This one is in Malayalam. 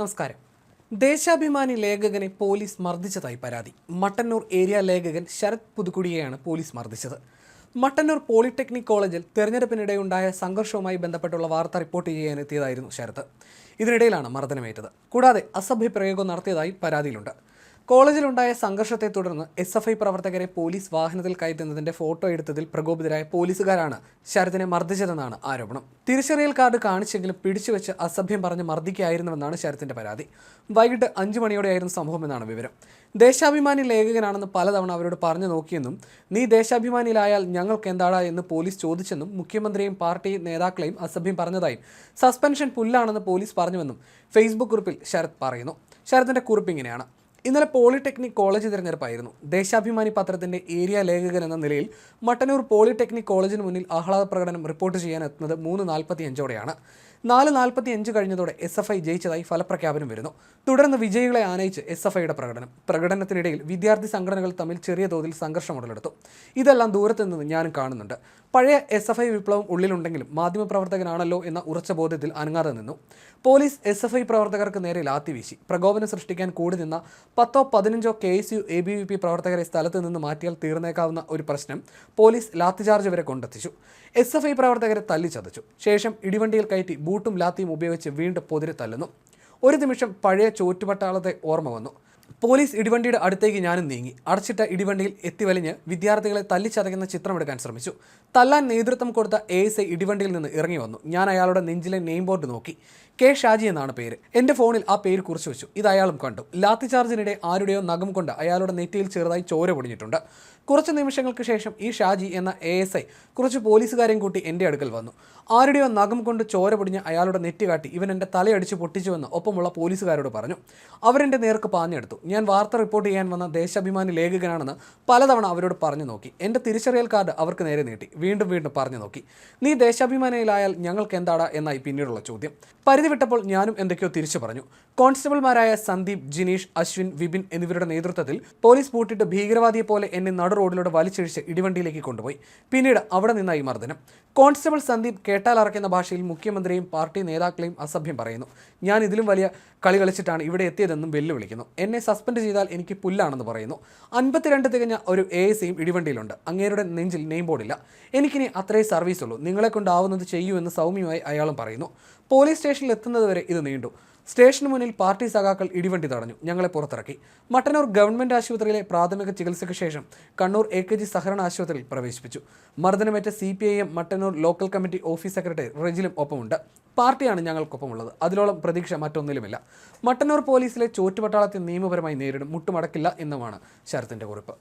നമസ്കാരം. ദേശാഭിമാനി ലേഖകനെ പോലീസ് മർദ്ദിച്ചതായി പരാതി. മട്ടന്നൂർ ഏരിയ ലേഖകൻ ശരത് പുതുക്കുടിയെയാണ് പോലീസ് മർദ്ദിച്ചത്. മട്ടന്നൂർ പോളിടെക്നിക് കോളേജിൽ തെരഞ്ഞെടുപ്പിനിടെയുണ്ടായ സംഘർഷവുമായി ബന്ധപ്പെട്ടുള്ള വാർത്ത റിപ്പോർട്ട് ചെയ്യാനെത്തിയതായിരുന്നു ശരത്. ഇതിനിടയിലാണ് മർദ്ദനമേറ്റത്. കൂടാതെ അസഭ്യ പ്രയോഗം നടത്തിയതായി പരാതിയിലുണ്ട്. കോളേജിലുണ്ടായ സംഘർഷത്തെ തുടർന്ന് എസ് എഫ് ഐ പ്രവർത്തകരെ പോലീസ് വാഹനത്തിൽ കയറ്റുന്നതിന്റെ ഫോട്ടോ എടുത്തതിൽ പ്രകോപിതരായ പോലീസുകാരാണ് ശരത്തിനെ മർദ്ദിച്ചതെന്നാണ് ആരോപണം. തിരിച്ചറിയൽ കാർഡ് കാണിച്ചെങ്കിലും പിടിച്ചുവെച്ച് അസഭ്യം പറഞ്ഞ് മർദ്ദിക്കായിരുന്നുവെന്നാണ് ശരത്തിന്റെ പരാതി. വൈകിട്ട് അഞ്ചു മണിയോടെയായിരുന്നു സംഭവമെന്നാണ് വിവരം. ദേശാഭിമാനി ലേഖകനാണെന്ന് പലതവണ അവരോട് പറഞ്ഞു നോക്കിയെന്നും നീ ദേശാഭിമാനിയിലായാൽ ഞങ്ങൾക്ക് എന്താടാ? എന്ന് പോലീസ് ചോദിച്ചെന്നും മുഖ്യമന്ത്രിയും പാർട്ടി നേതാക്കളെയും അസഭ്യം പറഞ്ഞതായും സസ്പെൻഷൻ പുല്ലാണെന്ന് പോലീസ് പറഞ്ഞുവെന്നും ഫേസ്ബുക്ക് കുറിപ്പിൽ ശരത് പറയുന്നു. ശരത്തിന്റെ കുറിപ്പ് ഇങ്ങനെയാണ്. ഇന്നലെ പോളിടെക്നിക് കോളേജ് തിരഞ്ഞെടുപ്പായിരുന്നു. ദേശാഭിമാനി പത്രത്തിന്റെ ഏരിയ ലേഖകൻ എന്ന നിലയിൽ മട്ടന്നൂർ പോളിടെക്നിക് കോളേജിന് മുന്നിൽ ആഹ്ലാദ പ്രകടനം റിപ്പോർട്ട് ചെയ്യാൻ എത്തുന്നത് മൂന്ന് നാൽപ്പത്തി അഞ്ചോടെയാണ് നാല് നാൽപ്പത്തി അഞ്ച് കഴിഞ്ഞതോടെ എസ് എഫ് ഐ ജയിച്ചതായി ഫലപ്രഖ്യാപനം വരുന്നു. തുടർന്ന് വിജയികളെ ആനയിച്ച് എസ് എഫ് ഐയുടെ പ്രകടനം. പ്രകടനത്തിനിടയിൽ വിദ്യാർത്ഥി സംഘടനകൾ തമ്മിൽ ചെറിയ തോതിൽ സംഘർഷം ഉടലെടുത്തു. ഇതെല്ലാം ദൂരത്ത് നിന്ന് ഞാനും കാണുന്നുണ്ട്. പഴയ എസ് എഫ് ഐ വിപ്ലവം ഉള്ളിലുണ്ടെങ്കിലും മാധ്യമപ്രവർത്തകനാണല്ലോ എന്ന ഉറച്ച ബോധ്യത്തിൽ അനങ്ങാതെ നിന്നു. പോലീസ് എസ് എഫ് ഐ പ്രവർത്തകർക്ക് നേരെ ലാത്തി വീശി പ്രകോപനം സൃഷ്ടിക്കാൻ കൂടി നിന്ന പത്തോ പതിനഞ്ചോ K S U A B V P പ്രവർത്തകരെ സ്ഥലത്ത് നിന്ന് മാറ്റിയാൽ തീർന്നേക്കാവുന്ന ഒരു പ്രശ്നം പോലീസ് ലാത്തിചാർജ് വരെ കൊണ്ടെത്തിച്ചു. എസ് എഫ് ഐ പ്രവർത്തകരെ തല്ലിച്ചതച്ചു. ശേഷം ഇടിവണ്ടിയിൽ കയറ്റി ബൂട്ടും ലാത്തിയും ഉപയോഗിച്ച് വീണ്ടും പൊതിരെ തല്ലുന്നു. ഒരു നിമിഷം പഴയ ചോറ്റുപട്ടാളത്തെ ഓർമ്മ വന്നു. പോലീസ് ഇടിവണ്ടിയുടെ അടുത്തേക്ക് ഞാനും നീങ്ങി. അടച്ചിട്ട ഇടിവണ്ടിയിൽ എത്തിവലിഞ്ഞ് വിദ്യാർത്ഥികളെ തല്ലിച്ചതയ്ക്കുന്ന ചിത്രമെടുക്കാൻ ശ്രമിച്ചു. തല്ലാൻ നേതൃത്വം കൊടുത്ത എ എസ് ഐ ഇടിവണ്ടിയിൽ നിന്ന് ഇറങ്ങി വന്നു. ഞാൻ അയാളുടെ നെഞ്ചിലെ നെയിം ബോർഡ് നോക്കി. കെ ഷാജി എന്നാണ് പേര്. എന്റെ ഫോണിൽ ആ പേര് കുറിച്ച് വെച്ചു. ഇത് അയാളും കണ്ടു. ലാത്തി ചാർജിനിടെ ആരുടെയോ നഖം കൊണ്ട് അയാളുടെ നെറ്റിയിൽ ചെറുതായി ചോര പൊടിഞ്ഞിട്ടുണ്ട്. കുറച്ച് നിമിഷങ്ങൾക്ക് ശേഷം ഈ ഷാജി എന്ന എ എസ് ഐ കുറച്ച് പോലീസുകാരെയും കൂട്ടി എന്റെ അടുക്കൽ വന്നു. ആരുടെയോ നഖം കൊണ്ട് ചോര പൊടിഞ്ഞ് അയാളുടെ നെറ്റി കാട്ടി ഇവൻ എന്റെ തലയടിച്ച് പൊട്ടിച്ചുവെന്ന് ഒപ്പമുള്ള പോലീസുകാരോട് പറഞ്ഞു. അവരെന്റെ നേർക്ക് പാഞ്ഞെടുത്തു. ഞാൻ വാർത്ത റിപ്പോർട്ട് ചെയ്യാൻ വന്ന ദേശാഭിമാനി ലേഖകനാണെന്ന് പലതവണ അവരോട് പറഞ്ഞു നോക്കി. എന്റെ തിരിച്ചറിയൽ കാർഡ് അവർക്ക് നേരെ നീട്ടി. വീണ്ടും വീണ്ടും പറഞ്ഞു നോക്കി. നീ ദേശാഭിമാനിയിലായാൽ ഞങ്ങൾക്ക് എന്താടാ? എന്നായി പിന്നീടുള്ള ചോദ്യം. പരിധി വിട്ടപ്പോൾ ഞാനും എന്തൊക്കെയോ തിരിച്ചു പറഞ്ഞു. കോൺസ്റ്റബിൾമാരായ സന്ദീപ് ജിനീഷ് അശ്വിൻ വിപിൻ എന്നിവരുടെ നേതൃത്വത്തിൽ പോലീസ് പൂട്ടിട്ട് ഭീകരവാദിയെ പോലെ എന്നെ നടു റോഡിലൂടെ വലിച്ചിഴിച്ച് ഇടിവണ്ടിയിലേക്ക് കൊണ്ടുപോയി. പിന്നീട് അവിടെ നിന്നായി മർദ്ദനം. കോൺസ്റ്റബിൾ സന്ദീപ് കേട്ടാൽ അറക്കുന്ന ഭാഷയിൽ മുഖ്യമന്ത്രിയും പാർട്ടി നേതാക്കളെയും അസഭ്യം പറയുന്നു. ഞാൻ ഇതിലും വലിയ കളി കളിച്ചിട്ടാണ് ഇവിടെ എത്തിയതെന്നും വെല്ലുവിളിക്കുന്നു. എന്നെ സസ്പെൻഡ് ചെയ്താൽ എനിക്ക് പുല്ലാണെന്ന് പറയുന്നു. അൻപത്തിരണ്ട് തികഞ്ഞ ഒരു എ എസ് യും ഇടിവണ്ടിയിലുണ്ട്. അങ്ങേരുടെ നെഞ്ചിൽ നെയിം ബോർഡില്ല. എനിക്കിനി അത്രേ സർവീസ് ഉള്ളൂ നിങ്ങളെ കൊണ്ടാവുന്നത് ചെയ്യൂ എന്ന് സൗമ്യമായി അയാളും പറയുന്നു. പോലീസ് സ്റ്റേഷനിൽ എത്തുന്നതുവരെ ഇത് നീണ്ടു. സ്റ്റേഷന് മുന്നിൽ പാർട്ടി സഖാക്കൾ ഇടിവണ്ടി തടഞ്ഞു. ഞങ്ങളെ പുറത്തിറക്കി. മട്ടന്നൂർ ഗവൺമെന്റ് ആശുപത്രിയിലെ പ്രാഥമിക ചികിത്സയ്ക്ക് ശേഷം കണ്ണൂർ എ കെ ജി സഹകരണ ആശുപത്രിയിൽ പ്രവേശിപ്പിച്ചു. മർദ്ദനമേറ്റ C P I M Mattannur local committee office secretary റെജിലും ഒപ്പമുണ്ട്. പാർട്ടിയാണ് ഞങ്ങൾക്കൊപ്പമുള്ളത്. അതിലോളം പ്രതീക്ഷ മറ്റൊന്നിലുമില്ല. മട്ടന്നൂർ പോലീസിലെ ചോറ്റുപട്ടാളത്തെ നിയമപരമായി നേരിടും. മുട്ടുമടക്കില്ല എന്നുമാണ് ശരത്തിന്റെ കുറിപ്പ്.